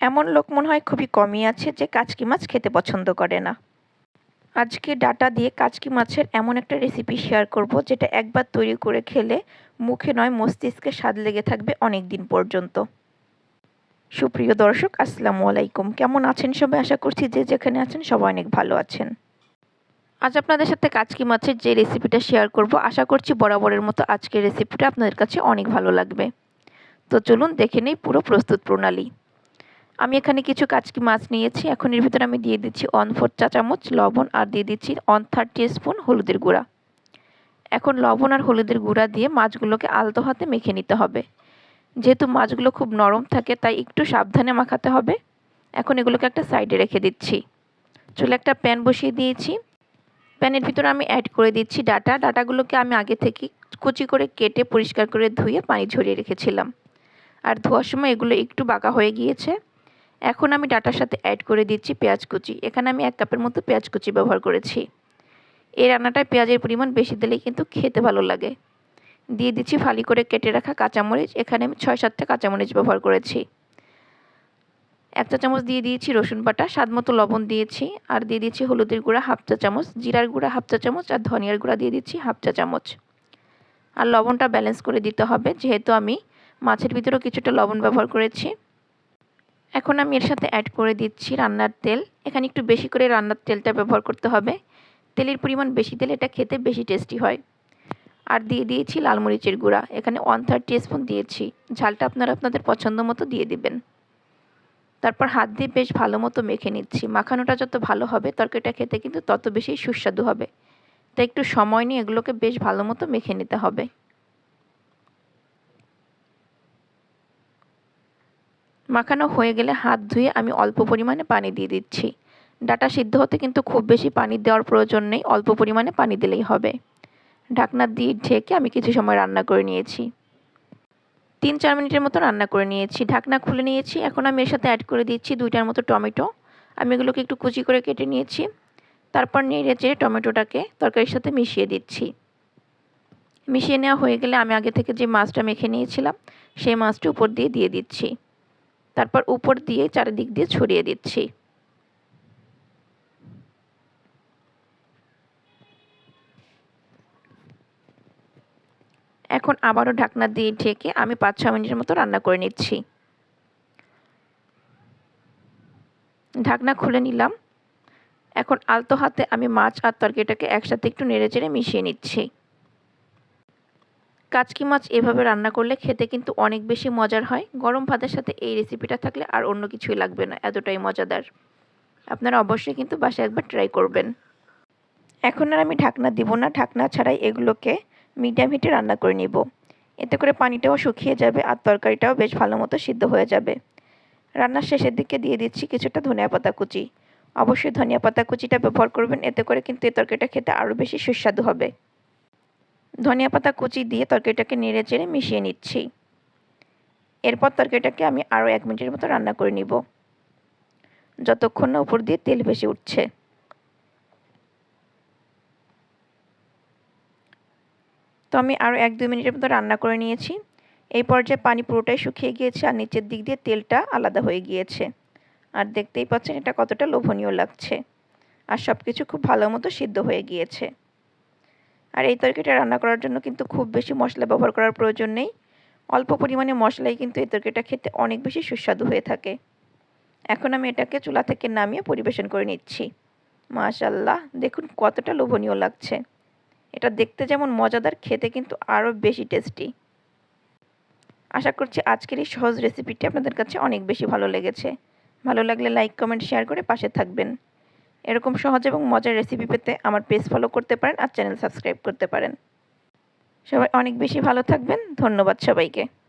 এমন লোক মনে হয় খুবই কমই আছে যে কাচকি মাছ খেতে পছন্দ করে না। আজকে ডাটা দিয়ে কাচকি মাছের এমন একটা রেসিপি শেয়ার করব যেটা একবার তৈরি করে খেলে মুখে নয় মস্তিষ্কে স্বাদ লেগে থাকবে অনেক দিন পর্যন্ত। সুপ্রিয় দর্শক, আসসালামু আলাইকুম। কেমন আছেন সবাই? আশা করছি যে যেখানে আছেন সবাই অনেক ভালো আছেন। আজ আপনাদের সাথে কাচকি মাছের যে রেসিপিটা শেয়ার করব, আশা করছি বরাবরের মতো আজকের রেসিপিটা আপনাদের কাছে অনেক ভালো লাগবে। তো চলুন দেখে নেই পুরো প্রস্তুত প্রণালী। আমি এখানে কিছু কাচকি মাছ নিয়েছি। এখন এর ভিতরে আমি দিয়ে দিচ্ছি ওয়ান ফোর চা চামচ লবণ আর দিয়ে দিচ্ছি ওয়ান থার্ড স্পুন হলুদের গুঁড়া। এখন লবণ আর হলুদের গুঁড়া দিয়ে মাছগুলোকে আলতো হাতে মেখে নিতে হবে। যেহেতু মাছগুলো খুব নরম থাকে, তাই একটু সাবধানে মাখাতে হবে। এখন এগুলোকে একটা সাইডে রেখে দিচ্ছি। চুলে একটা প্যান বসিয়ে দিয়েছি। প্যানের ভিতরে আমি অ্যাড করে দিচ্ছি ডাটা। ডাটাগুলোকে আমি আগে থেকে কুচি করে কেটে পরিষ্কার করে ধুয়ে পানি ঝরিয়ে রেখেছিলাম। আর ধোয়ার সময় এগুলো একটু বাঁকা হয়ে গিয়েছে। এখন আমি ডাটার সাথে অ্যাড করে দিচ্ছি পেঁয়াজ কুচি। এখানে আমি এক কাপের মতো পেঁয়াজ কুচি ব্যবহার করেছি। এই রান্নাটায় পেঁয়াজের পরিমাণ বেশি দিলে কিন্তু খেতে ভালো লাগে। দিয়ে দিচ্ছি ফালি করে কেটে রাখা কাঁচামরিচ। এখানে আমি ছয় সাতটা কাঁচামরিচ ব্যবহার করেছি। এক চা চামচ দিয়ে দিয়েছি রসুন বাটা, স্বাদ মতো লবণ দিয়েছি আর দিয়ে দিচ্ছি হলুদের গুঁড়া হাফ চা চামচ, জিরার গুঁড়া হাফ চা চামচ আর ধনিয়ার গুঁড়া দিয়ে দিচ্ছি হাফ চা চামচ। আর লবণটা ব্যালেন্স করে দিতে হবে। যেহেতু আমি মাছের ভিতরেও কিছুটা লবণ ব্যবহার করেছি। এখন আমি এর সাথে অ্যাড করে দিচ্ছি রান্নার তেল। এখানে একটু বেশি করে রান্নার তেলটা ব্যবহার করতে হবে। তেলের পরিমাণ বেশি তেল এটা খেতে বেশি টেস্টি হয়। আর দিয়ে দিয়েছি লাল মরিচের গুঁড়া। এখানে ওয়ান থার্ড স্পুন দিয়েছি। ঝালটা আপনারা আপনাদের পছন্দ মতো দিয়ে দিবেন। তারপর হাত দিয়ে বেশ ভালো মতো মেখে নিচ্ছি। মাখানোটা যত ভালো হবে, তরকারিটা খেতে কিন্তু তত বেশি সুস্বাদু হবে। তাই একটু সময় নিয়ে এগুলোকে বেশ ভালো মতো মেখে নিতে হবে। মাখানো হয়ে গেলে হাত ধুয়ে আমি অল্প পরিমাণে পানি দিয়ে দিচ্ছি। ডাটা সিদ্ধ হতে কিন্তু খুব বেশি পানি দেওয়ার প্রয়োজন নেই, অল্প পরিমাণে পানি দিলেই হবে। ঢাকনা দিয়ে ঢেকে আমি কিছু সময় রান্না করে নিয়েছি। তিন চার মিনিটের মতো রান্না করে নিয়েছি। ঢাকনা খুলে নিয়েছি। এখন আমি এর সাথে অ্যাড করে দিচ্ছি দুইটার মতো টমেটো। আমি এগুলোকে একটু কুচি করে কেটে নিয়েছি। তারপর নিয়ে চেড়ে টমেটোটাকে তরকারির সাথে মিশিয়ে দিচ্ছি। মিশিয়ে নেওয়া হয়ে গেলে আমি আগে থেকে যে মাছটা মেখে নিয়েছিলাম, সেই মাছটা উপর দিয়ে দিয়ে দিচ্ছি। তারপর উপর দিয়ে চারিদিক দিয়ে ছড়িয়ে দিচ্ছি। এখন আবারও ঢাকনা দিয়ে ঢেকে আমি পাঁচ ছ মিনিটের মতো রান্না করে নিচ্ছি। ঢাকনা খুলে নিলাম। এখন আলতো হাতে আমি মাছ আর তরকারিটাকে একসাথে একটু নেড়ে চেড়ে মিশিয়ে নিচ্ছি। কাচকি মাছ এভাবে রান্না করলে খেতে কিন্তু অনেক বেশি মজার হয়। গরম ভাতের সাথে এই রেসিপিটা থাকলে আর অন্য কিছুই লাগবে না, এতটাই মজাদার। আপনারা অবশ্যই কিন্তু বাসায় একবার ট্রাই করবেন। এখন আর আমি ঢাকনা দিব না, ঢাকনা ছাড়াই এগুলোকে মিডিয়াম হিটে রান্না করে নিব। এতে করে পানিটাও শুকিয়ে যাবে আর তরকারিটাও বেশ ভালো মতো সিদ্ধ হয়ে যাবে। রান্নার শেষের দিকে দিয়ে দিচ্ছি কিছুটা ধনিয়া পাতা কুচি। অবশ্যই ধনিয়া পাতা কুচিটা ব্যবহার করবেন, এতে করে কিন্তু এই তরকারিটা খেতে আরও বেশি সুস্বাদু হবে। ধনিয়া পাতা কুচি দিয়ে তরকারিটাকে নেড়ে চেড়ে মিশিয়ে নিচ্ছি। এরপর তরকারিটাকে আমি আরও এক মিনিটের মতো রান্না করে নিব। যতক্ষণ না উপর দিয়ে তেল ভেসে উঠছে। তো আমি আরও এক দুই মিনিটের মতো রান্না করে নিয়েছি। এই পর্যায়ে পানি পুরোটাই শুকিয়ে গিয়েছে আর নিচের দিক দিয়ে তেলটা আলাদা হয়ে গিয়েছে। আর দেখতেই পাচ্ছেন এটা কতটা লোভনীয় লাগছে। আর সব কিছু খুব ভালো মতো সিদ্ধ হয়ে গিয়েছে। আর এই তরকারিটা রান্না করার জন্য কিন্তু খুব বেশি মশলা ব্যবহার করার প্রয়োজন নেই। অল্প পরিমাণে মশলাই কিন্তু এই তরকারিটা খেতে অনেক বেশি সুস্বাদু হয়ে থাকে। এখন আমি এটাকে চুলা থেকে নামিয়ে পরিবেশন করে নিচ্ছি। মাশাল্লাহ দেখুন কতটা লোভনীয় লাগছে। এটা দেখতে যেমন মজাদার, খেতে কিন্তু আরও বেশি টেস্টি। আশা করছি আজকের এই সহজ রেসিপিটি আপনাদের কাছে অনেক বেশি ভালো লেগেছে। ভালো লাগলে লাইক কমেন্ট শেয়ার করে পাশে থাকবেন। এরকম সহজ এবং মজার রেসিপি পেতে আমার পেজ ফলো করতে পারেন আর চ্যানেল সাবস্ক্রাইব করতে পারেন। সবাই অনেক বেশি ভালো থাকবেন। ধন্যবাদ সবাইকে।